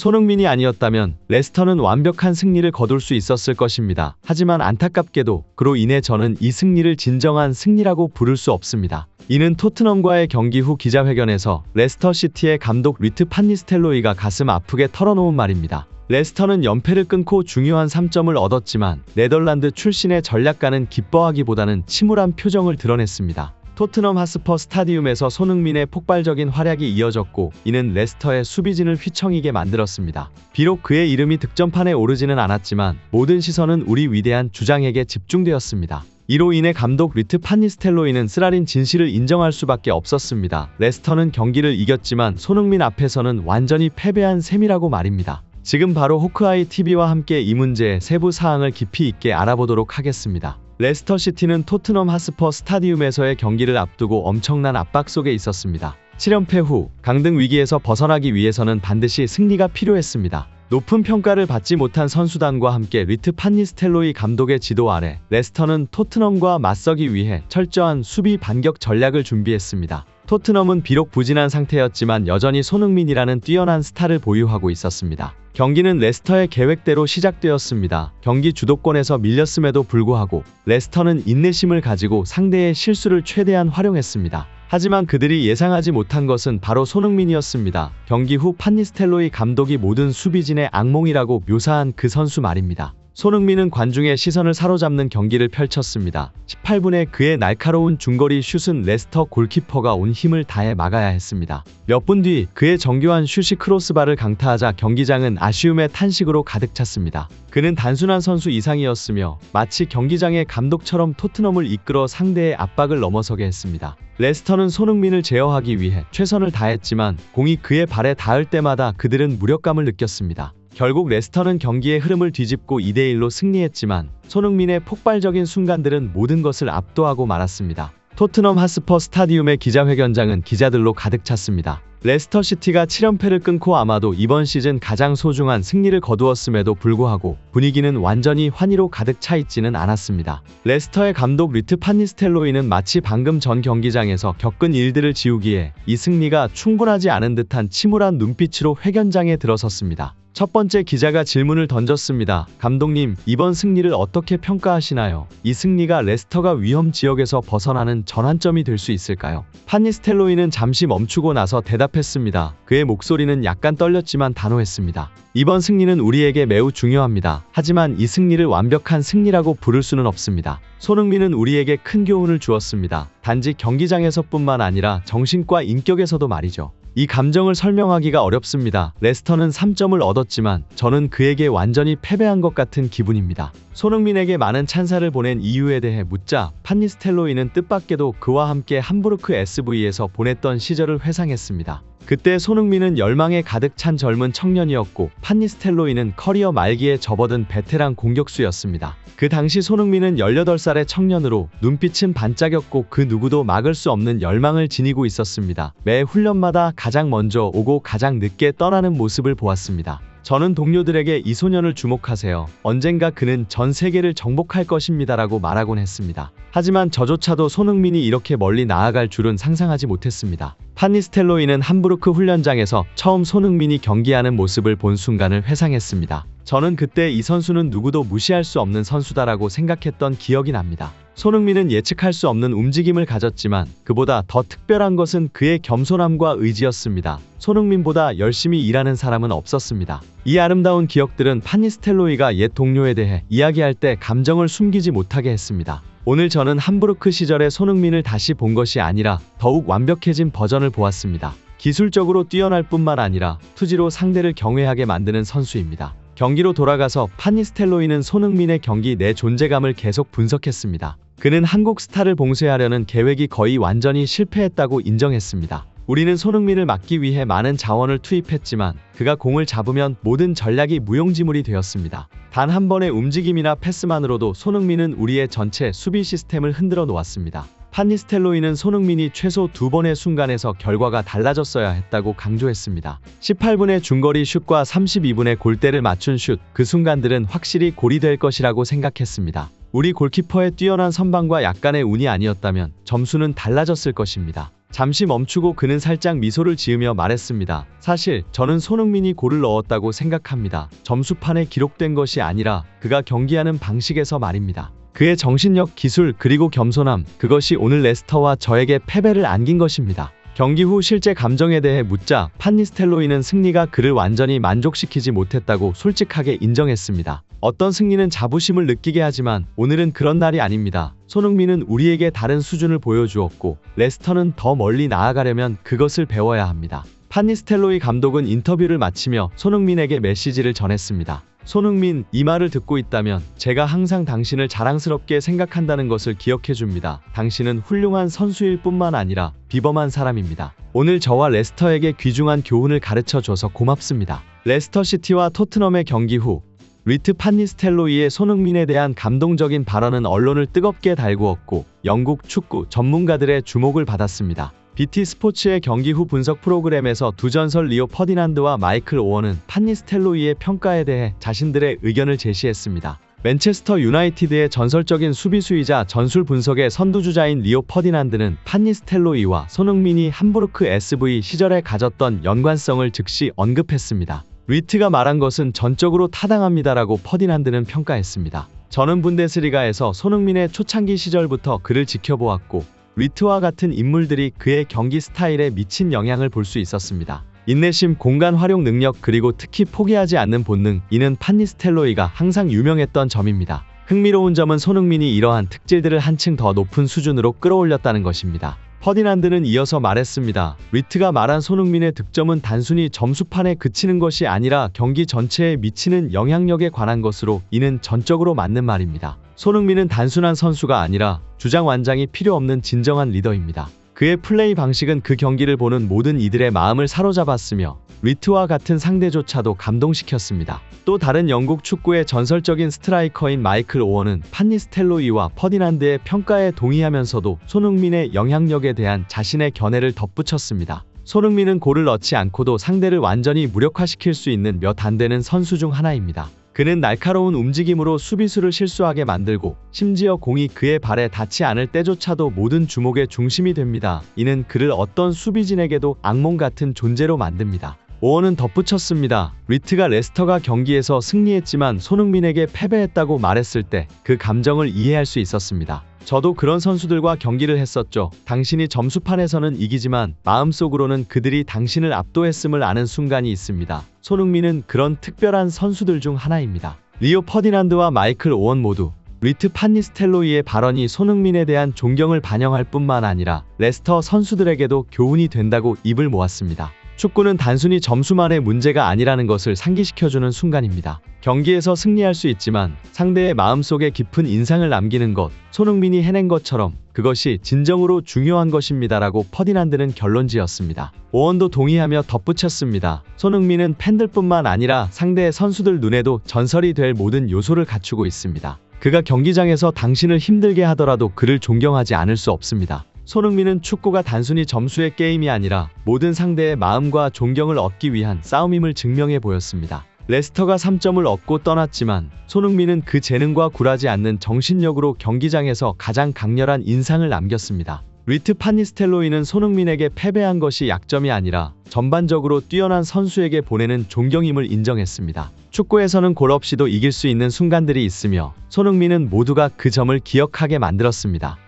손흥민이 아니었다면 레스터는 완벽한 승리를 거둘 수 있었을 것입니다. 하지만 안타깝게도 그로 인해 저는 이 승리를 진정한 승리라고 부를 수 없습니다. 이는 토트넘과의 경기 후 기자회견에서 레스터 시티의 감독 리트 판니스텔로이가 가슴 아프게 털어놓은 말입니다. 레스터는 연패를 끊고 중요한 3점을 얻었지만 네덜란드 출신의 전략가는 기뻐하기보다는 침울한 표정을 드러냈습니다. 토트넘 하스퍼 스타디움에서 손흥민의 폭발적인 활약이 이어졌고 이는 레스터의 수비진을 휘청이게 만들었습니다. 비록 그의 이름이 득점판에 오르지는 않았지만 모든 시선은 우리 위대한 주장에게 집중되었습니다. 이로 인해 감독 리트 판니스텔로이는 쓰라린 진실을 인정할 수밖에 없었습니다. 레스터는 경기를 이겼지만 손흥민 앞에서는 완전히 패배한 셈이라고 말입니다. 지금 바로 호크아이 TV와 함께 이 문제의 세부 사항을 깊이 있게 알아보도록 하겠습니다. 레스터 시티는 토트넘 하스퍼 스타디움에서의 경기를 앞두고 엄청난 압박 속에 있었습니다. 7연패 후 강등 위기에서 벗어나기 위해서는 반드시 승리가 필요했습니다. 높은 평가를 받지 못한 선수단과 함께 리트 판니스텔로이 감독의 지도 아래 레스터는 토트넘과 맞서기 위해 철저한 수비 반격 전략을 준비했습니다. 토트넘은 비록 부진한 상태였지만 여전히 손흥민이라는 뛰어난 스타를 보유하고 있었습니다. 경기는 레스터의 계획대로 시작되었습니다. 경기 주도권에서 밀렸음에도 불구하고 레스터는 인내심을 가지고 상대의 실수를 최대한 활용했습니다. 하지만 그들이 예상하지 못한 것은 바로 손흥민이었습니다. 경기 후 판니스텔로이 감독이 모든 수비진의 악몽이라고 묘사한 그 선수 말입니다. 손흥민은 관중의 시선을 사로잡는 경기를 펼쳤습니다. 18분에 그의 날카로운 중거리 슛은 레스터 골키퍼가 온 힘을 다해 막아야 했습니다. 몇 분 뒤 그의 정교한 슛이 크로스바를 강타하자 경기장은 아쉬움의 탄식으로 가득 찼습니다. 그는 단순한 선수 이상이었으며 마치 경기장의 감독처럼 토트넘을 이끌어 상대의 압박을 넘어서게 했습니다. 레스터는 손흥민을 제어하기 위해 최선을 다했지만 공이 그의 발에 닿을 때마다 그들은 무력감을 느꼈습니다. 결국 레스터는 경기의 흐름을 뒤집고 2대1로 승리했지만 손흥민의 폭발적인 순간들은 모든 것을 압도하고 말았습니다. 토트넘 하스퍼 스타디움의 기자회견장은 기자들로 가득 찼습니다. 레스터 시티가 7연패를 끊고 아마도 이번 시즌 가장 소중한 승리를 거두었음에도 불구하고 분위기는 완전히 환희로 가득 차 있지는 않았습니다. 레스터의 감독 리트 판니스텔로이는 마치 방금 전 경기장에서 겪은 일들을 지우기에 이 승리가 충분하지 않은 듯한 침울한 눈빛으로 회견장에 들어섰습니다. 첫 번째 기자가 질문을 던졌습니다. 감독님, 이번 승리를 어떻게 평가하시나요? 이 승리가 레스터가 위험 지역에서 벗어나는 전환점이 될 수 있을까요? 판니스텔로이는 잠시 멈추고 나서 대답했습니다. 그의 목소리는 약간 떨렸지만 단호했습니다. 이번 승리는 우리에게 매우 중요합니다. 하지만 이 승리를 완벽한 승리라고 부를 수는 없습니다. 손흥민은 우리에게 큰 교훈을 주었습니다. 단지 경기장에서뿐만 아니라 정신과 인격에서도 말이죠. 이 감정을 설명하기가 어렵습니다. 레스터는 3점을 얻었지만 저는 그에게 완전히 패배한 것 같은 기분입니다. 손흥민에게 많은 찬사를 보낸 이유에 대해 묻자 판니스텔로이는 뜻밖에도 그와 함께 함부르크 SV에서 보냈던 시절을 회상했습니다. 그때 손흥민은 열망에 가득 찬 젊은 청년이었고 판니스텔로이는 커리어 말기에 접어든 베테랑 공격수였습니다. 그 당시 손흥민은 18살의 청년으로 눈빛은 반짝였고 그 누구도 막을 수 없는 열망을 지니고 있었습니다. 매 훈련마다 가장 먼저 오고 가장 늦게 떠나는 모습을 보았습니다. 저는 동료들에게 이 소년을 주목하세요. 언젠가 그는 전 세계를 정복할 것입니다라고 말하곤 했습니다. 하지만 저조차도 손흥민이 이렇게 멀리 나아갈 줄은 상상하지 못했습니다. 판니스텔로이는 함부르크 훈련장에서 처음 손흥민이 경기하는 모습을 본 순간을 회상했습니다. 저는 그때 이 선수는 누구도 무시할 수 없는 선수다라고 생각했던 기억이 납니다. 손흥민은 예측할 수 없는 움직임을 가졌지만 그보다 더 특별한 것은 그의 겸손함과 의지였습니다. 손흥민보다 열심히 일하는 사람은 없었습니다. 이 아름다운 기억들은 판니스텔로이가 옛 동료에 대해 이야기할 때 감정을 숨기지 못하게 했습니다. 오늘 저는 함부르크 시절의 손흥민을 다시 본 것이 아니라 더욱 완벽해진 버전을 보았습니다. 기술적으로 뛰어날 뿐만 아니라 투지로 상대를 경외하게 만드는 선수입니다. 경기로 돌아가서 판니스텔로이는 손흥민의 경기 내 존재감을 계속 분석했습니다. 그는 한국 스타를 봉쇄하려는 계획이 거의 완전히 실패했다고 인정했습니다. 우리는 손흥민을 막기 위해 많은 자원을 투입했지만 그가 공을 잡으면 모든 전략이 무용지물이 되었습니다. 단 한 번의 움직임이나 패스만으로도 손흥민은 우리의 전체 수비 시스템을 흔들어 놓았습니다. 판니스텔로이는 손흥민이 최소 두 번의 순간에서 결과가 달라졌어야 했다고 강조했습니다. 18분의 중거리 슛과 32분의 골대를 맞춘 슛, 그 순간들은 확실히 골이 될 것이라고 생각했습니다. 우리 골키퍼의 뛰어난 선방과 약간의 운이 아니었다면 점수는 달라졌을 것입니다. 잠시 멈추고 그는 살짝 미소를 지으며 말했습니다. 사실 저는 손흥민이 골을 넣었다고 생각합니다. 점수판에 기록된 것이 아니라 그가 경기하는 방식에서 말입니다. 그의 정신력, 기술, 그리고 겸손함, 그것이 오늘 레스터와 저에게 패배를 안긴 것입니다. 경기 후 실제 감정에 대해 묻자 판니스텔로이는 승리가 그를 완전히 만족시키지 못했다고 솔직하게 인정했습니다. 어떤 승리는 자부심을 느끼게 하지만 오늘은 그런 날이 아닙니다. 손흥민은 우리에게 다른 수준을 보여주었고 레스터는 더 멀리 나아가려면 그것을 배워야 합니다. 판니스텔로이 감독은 인터뷰를 마치며 손흥민에게 메시지를 전했습니다. 손흥민, 이 말을 듣고 있다면 제가 항상 당신을 자랑스럽게 생각한다는 것을 기억해 줍니다. 당신은 훌륭한 선수일 뿐만 아니라 비범한 사람입니다. 오늘 저와 레스터에게 귀중한 교훈을 가르쳐 줘서 고맙습니다. 레스터 시티와 토트넘의 경기 후 리트 판니스텔로이의 손흥민에 대한 감동적인 발언은 언론을 뜨겁게 달구었고 영국 축구 전문가들의 주목을 받았습니다. BT 스포츠의 경기 후 분석 프로그램에서 두 전설 리오 퍼디난드와 마이클 오원은 판니스텔로이의 평가에 대해 자신들의 의견을 제시했습니다. 맨체스터 유나이티드의 전설적인 수비수이자 전술 분석의 선두주자인 리오 퍼디난드는 판니스텔로이와 손흥민이 함부르크 SV 시절에 가졌던 연관성을 즉시 언급했습니다. 리트가 말한 것은 전적으로 타당합니다라고 퍼디난드는 평가했습니다. 저는 분데스리가에서 손흥민의 초창기 시절부터 그를 지켜보았고 리트와 같은 인물들이 그의 경기 스타일에 미친 영향을 볼 수 있었습니다. 인내심, 공간 활용 능력 그리고 특히 포기하지 않는 본능 이는 판니스텔로이가 항상 유명했던 점입니다. 흥미로운 점은 손흥민이 이러한 특질들을 한층 더 높은 수준으로 끌어올렸다는 것입니다. 퍼디난드는 이어서 말했습니다. 리트가 말한 손흥민의 득점은 단순히 점수판에 그치는 것이 아니라 경기 전체에 미치는 영향력에 관한 것으로 이는 전적으로 맞는 말입니다. 손흥민은 단순한 선수가 아니라 주장 완장이 필요 없는 진정한 리더입니다. 그의 플레이 방식은 그 경기를 보는 모든 이들의 마음을 사로잡았으며 리트와 같은 상대조차도 감동시켰습니다. 또 다른 영국 축구의 전설적인 스트라이커인 마이클 오원은 판니스텔로이와 퍼디난드의 평가에 동의하면서도 손흥민의 영향력에 대한 자신의 견해를 덧붙였습니다. 손흥민은 골을 넣지 않고도 상대를 완전히 무력화시킬 수 있는 몇 안 되는 선수 중 하나입니다. 그는 날카로운 움직임으로 수비수를 실수하게 만들고 심지어 공이 그의 발에 닿지 않을 때조차도 모든 주목의 중심이 됩니다. 이는 그를 어떤 수비진에게도 악몽 같은 존재로 만듭니다. 오원은 덧붙였습니다. 리트가 레스터가 경기에서 승리했지만 손흥민에게 패배했다고 말했을 때 그 감정을 이해할 수 있었습니다. 저도 그런 선수들과 경기를 했었죠. 당신이 점수판에서는 이기지만 마음속으로는 그들이 당신을 압도했음을 아는 순간이 있습니다. 손흥민은 그런 특별한 선수들 중 하나입니다. 리오 퍼디난드와 마이클 오원 모두 리트 판니스텔로이의 발언이 손흥민에 대한 존경을 반영할 뿐만 아니라 레스터 선수들에게도 교훈이 된다고 입을 모았습니다. 축구는 단순히 점수만의 문제가 아니라는 것을 상기시켜주는 순간입니다. 경기에서 승리할 수 있지만 상대의 마음속에 깊은 인상을 남기는 것, 손흥민이 해낸 것처럼 그것이 진정으로 중요한 것입니다라고 퍼디난드는 결론 지었습니다. 오원도 동의하며 덧붙였습니다. 손흥민은 팬들뿐만 아니라 상대의 선수들 눈에도 전설이 될 모든 요소를 갖추고 있습니다. 그가 경기장에서 당신을 힘들게 하더라도 그를 존경하지 않을 수 없습니다. 손흥민은 축구가 단순히 점수의 게임이 아니라 모든 상대의 마음과 존경을 얻기 위한 싸움임을 증명해 보였습니다. 레스터가 3점을 얻고 떠났지만 손흥민은 그 재능과 굴하지 않는 정신력으로 경기장에서 가장 강렬한 인상을 남겼습니다. 리트 판니스텔로이는 손흥민에게 패배한 것이 약점이 아니라 전반적으로 뛰어난 선수에게 보내는 존경임을 인정했습니다. 축구에서는 골 없이도 이길 수 있는 순간들이 있으며 손흥민은 모두가 그 점을 기억하게 만들었습니다.